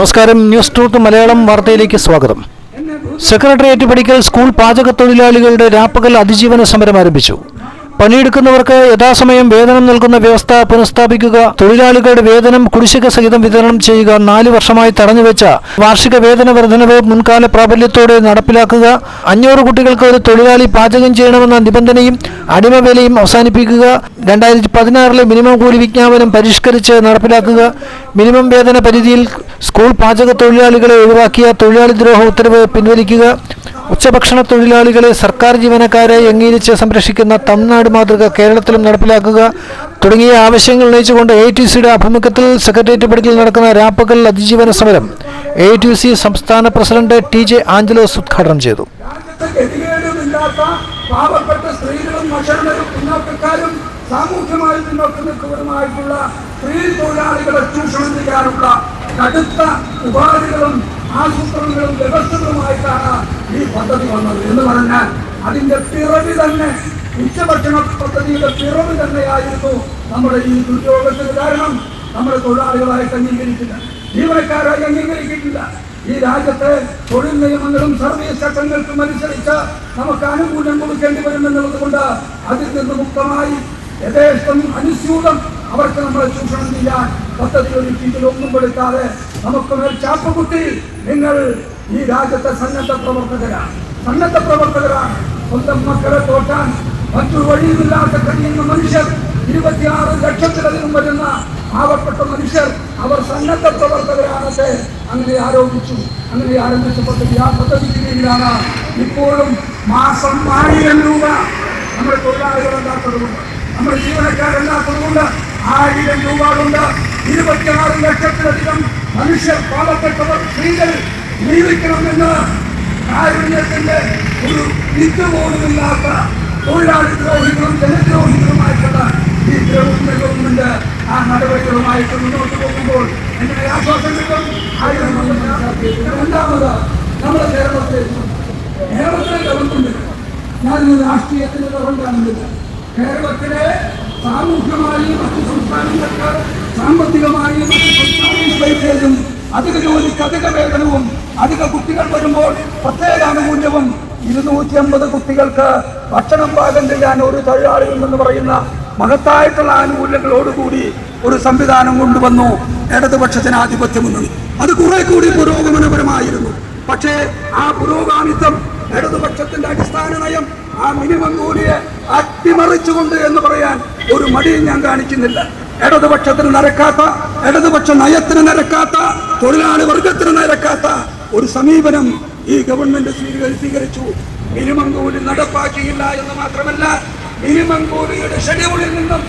നമസ്കാരം. News truth Malayalam വാർത്തയിലേക്ക് സ്വാഗതം. സെക്രട്ടേറിയറ്റ് പഠിക്കൽ സ്കൂൾ പാചക തൊഴിലാളികളുടെ രാപ്പകൽ അതിജീവന സമരം ആരംഭിച്ചു. പണിയെടുക്കുന്നവർക്ക് യഥാസമയം വേതനം നൽകുന്ന വ്യവസ്ഥ പുനഃസ്ഥാപിക്കുക. തൊഴിലാളികളുടെ വേതനം കുടിശ്ശിക സഹിതം വിതരണം ചെയ്യുക. നാല് വർഷമായി തടഞ്ഞുവെച്ച വാർഷിക വേതന വർധനവ് മുൻകാല പ്രാബല്യത്തോടെ നടപ്പിലാക്കുക. അഞ്ഞൂറ് കുട്ടികൾക്ക് ഒരു തൊഴിലാളി പാചകം ചെയ്യണമെന്ന നിബന്ധനയും അടിമവേലയും അവസാനിപ്പിക്കുക. രണ്ടായിരത്തി പതിനാറിലെ മിനിമം കൂലി വിജ്ഞാപനം പരിഷ്കരിച്ച് നടപ്പിലാക്കുക. മിനിമം വേതന പരിധിയിൽ സ്കൂൾ പാചക തൊഴിലാളികളെ ഒഴിവാക്കിയ തൊഴിലാളി ദ്രോഹ ഉത്തരവ് പിൻവലിക്കുക. ഉച്ചഭക്ഷണ തൊഴിലാളികളെ സർക്കാർ ജീവനക്കാരായി അംഗീകരിച്ച് സംരക്ഷിക്കുന്ന തമിഴ്നാട് മാതൃക കേരളത്തിലും നടപ്പിലാക്കുക തുടങ്ങിയ ആവശ്യങ്ങൾ ഉന്നയിച്ചുകൊണ്ട് എ ടി സിയുടെ ആഭിമുഖ്യത്തിൽ സെക്രട്ടേറിയറ്റ് പടിക്കൽ നടക്കുന്ന രാപ്പകൽ അതിജീവന സമരം എ ടി സി സംസ്ഥാന പ്രസിഡന്റ് ടി ജെ ആഞ്ചലോസ് ഉദ്ഘാടനം ചെയ്തു. സ്ത്രീകളും മഷണരും പിന്നോക്കക്കാരും സാമൂഹ്യമായി പിന്നോക്കം നിൽക്കുന്നവരുമായിട്ടുള്ള സ്ത്രീ തൊഴിലാളികളെ ചൂഷണം ചെയ്യാനുള്ള കടുത്ത ഉപാധികളും ആസൂത്രണങ്ങളും വ്യവസ്ഥകളുമായിട്ടാണ് ഈ പദ്ധതി വന്നത് എന്ന് പറഞ്ഞാൽ അതിന്റെ പിറവി തന്നെ ഉച്ചഭക്ഷണ പദ്ധതിയുടെ പിറവി തന്നെയായിരുന്നു നമ്മുടെ ഈ ദുര്യോഗത്തിന് കാരണം. നമ്മുടെ തൊഴിലാളികളായി അംഗീകരിക്കില്ല ജീവനക്കാരായി അംഗീകരിക്കില്ല ഈ രാജ്യത്തെ തൊഴിൽ നിയമങ്ങളും സർവീസ് ചട്ടങ്ങൾക്കും അനുസരിച്ച് നമുക്ക് ആനുകൂല്യം കൊടുക്കേണ്ടി വരുമെന്നുള്ളത് കൊണ്ട് അതിൽ നിന്ന് മുക്തമായി യഥേഷ്ടം അനുസ്യൂതം അവർക്ക് നമ്മളെ ചൂഷണം ചെയ്യാൻ പദ്ധതി ഒരുക്കിയിൽ ഒന്നും പെടുത്താതെ നമുക്ക് മേൽ ചാപ്പുകുത്തി നിങ്ങൾ ഈ രാജ്യത്തെ സന്നദ്ധ പ്രവർത്തകരാണ്. സന്നദ്ധ പ്രവർത്തകരാണ്. സ്വന്തം മക്കളെ തോട്ടാൻ മറ്റൊരു വഴിയുമില്ലാത്ത കഴിയുന്ന മനുഷ്യർ ഇരുപത്തിയാറ് ലക്ഷത്തിലധികം വരുന്ന പാവപ്പെട്ട മനുഷ്യർ അവർ സന്നദ്ധ പ്രവർത്തകരാണത്തെ അങ്ങനെ ആരോപിച്ചു. അങ്ങനെ ആരംഭിച്ച പദ്ധതി. ആ പദ്ധതിക്ക് കീഴിലാണ് ഇപ്പോഴും മാസം ആയിരം രൂപ നമ്മുടെ തൊഴിലാളികളല്ലാത്തതുകൊണ്ട് നമ്മുടെ ജീവനക്കാരല്ലാത്തതുകൊണ്ട് ആയിരം രൂപ കൊണ്ട് ഇരുപത്തിയാറ് ലക്ഷത്തിലധികം മനുഷ്യർ പാവപ്പെട്ടവർ സ്ത്രീകൾ ജീവിക്കണമെന്ന് കാരുണ്യത്തിന്റെ ഒരു വിത്തുപോലുമില്ലാത്ത തൊഴിലാളി ദ്രോഹികളും ജനദ്രോഹികളുമായിട്ടുള്ള ഈ ഗവൺമെന്റ് ആ നടപടികളുമായിട്ട് മുന്നോട്ട് പോകുമ്പോൾ എങ്ങനെ ആശ്വാസം കിട്ടും. രണ്ടാമത് നമ്മുടെ കേരളത്തിൽ കേരളത്തിലെ ഗവൺമെന്റ് ഞാനിന്ന് രാഷ്ട്രീയത്തിന്റെ ഗവൺമെന്റ് കേരളത്തിലെ സാമൂഹ്യമായും സാമ്പത്തികമായും അധിക ജോലിക്ക് അധിക വേതനവും അധിക കുട്ടികൾ വരുമ്പോൾ പ്രത്യേക ആനുകൂല്യവും ഇരുന്നൂറ്റി അമ്പത് കുട്ടികൾക്ക് ഭക്ഷണം പാകം ചെയ്യാൻ ഒരു തൊഴിലാളികൾ എന്ന് പറയുന്ന മഹത്തായിട്ടുള്ള ആനുകൂല്യങ്ങളോടുകൂടി ഒരു സംവിധാനം കൊണ്ടുവന്നു. ഇടതുപക്ഷ ജനാധിപത്യം എന്നത് അത് കുറെ കൂടി പുരോഗമനപരമായിരുന്നു. പക്ഷേ ആ പുരോഗാമിത്വം ഇടതുപക്ഷത്തിന്റെ അടിസ്ഥാന നയം ആ മിനിമം കൂലിയെ അട്ടിമറിച്ചുകൊണ്ട് എന്ന് പറയാൻ ഒരു മടിയും ഞാൻ കാണിക്കുന്നില്ല. ഇടതുപക്ഷത്തിന് നിരക്കാത്ത ഇടതുപക്ഷ നയത്തിന് നിരക്കാത്ത തൊഴിലാളി വർഗത്തിന് നിരക്കാത്ത ഒരു സമീപനം ഈ ഗവൺമെന്റ് സ്വീക- സ്വീകരിച്ചു. മിനിമം കൂലി നടപ്പാക്കിയില്ല എന്ന് മാത്രമല്ല മിനിമം കൂലിയുടെ ഷെഡ്യൂളിൽ നിന്നും